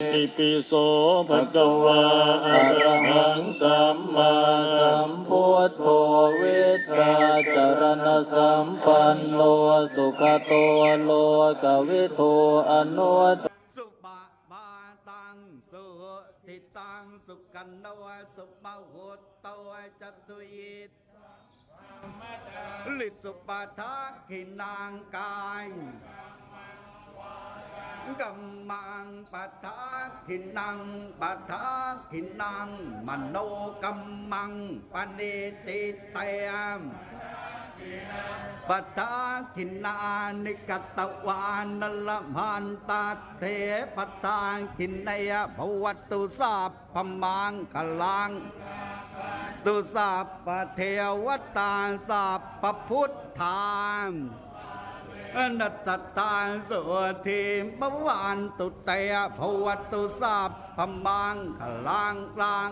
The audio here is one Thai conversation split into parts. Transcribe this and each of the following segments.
ติปิโสภะคะวาอะระหังสัมมาสัมพุทโธเวชชาจารณสัมปันโนสุขโตโลกวิโทอนุตสุบาบาตังสุทิตังสุกันโนสุบาหุตโตจัตุยิตลิสุปาทักขินางกาย กัมมังปัทาขินังปัทาขินังมโนกัมมังปณิติเตมปัตตาทินานิกตวานนลมันตาเทปัตาทินยภวัตุสาปปมังกลังตุสาปเทวตาสาปพุทธาม นัตตาสุทิมปวานตุเตยภวตุสาปปมังกลังกลาง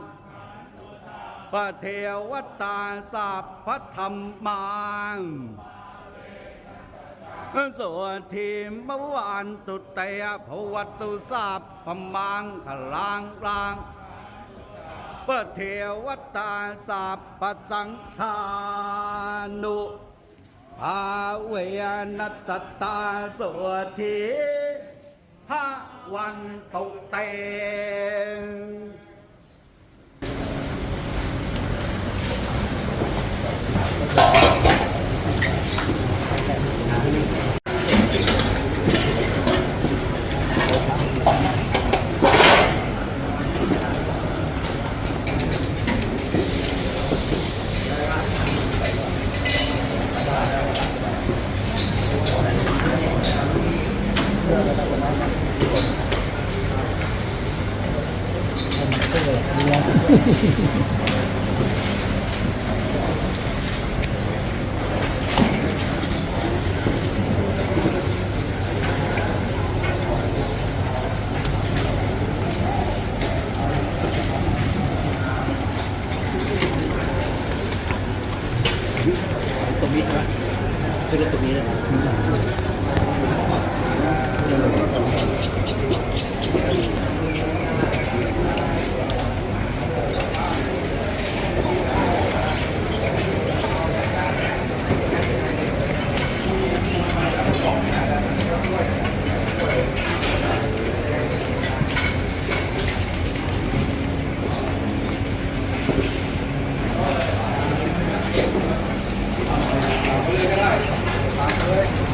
พระเทวตาสัพพธรรมังสวทิมบวานตุเตยภวตุสัพมังขลังกลางพระเทวตาสัพสังฆานุ ภาเวยนัตตาสวทีพระวันตุเต ต เลยก็ได้ตามเลย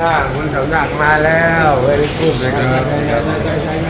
ข้าคุณสำนักมาแล้วเวรกุมนะครับ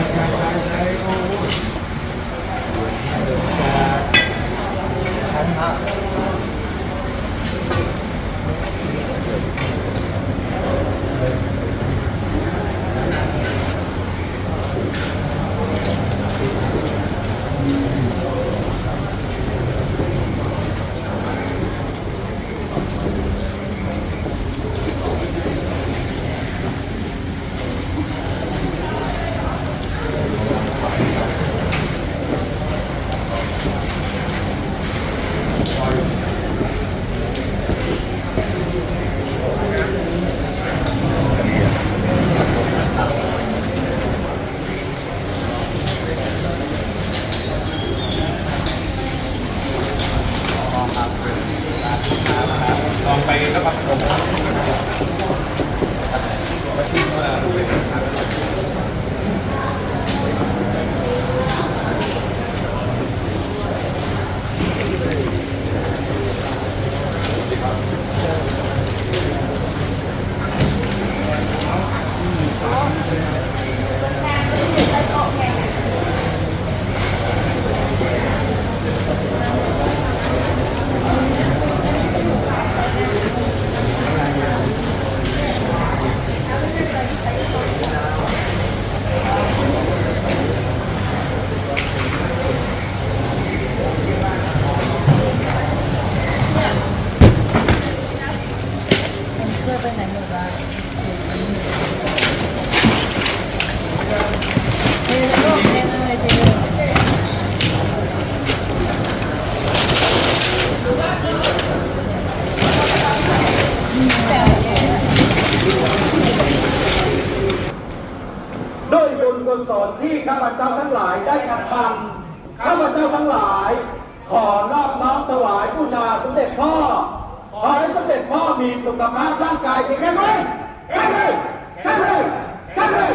ศลที่ข้าพเจ้าทั้งหลายได้กระทำข้าพเจ้าทั้งหลาย ขอนอบน้อมถวายบูชาสมเด็จพ่อขอให้สมเด็จพ่อมีสุขภาพร่างกายแข็งแรงแข็งแรงแข็งแรงแข็งแรง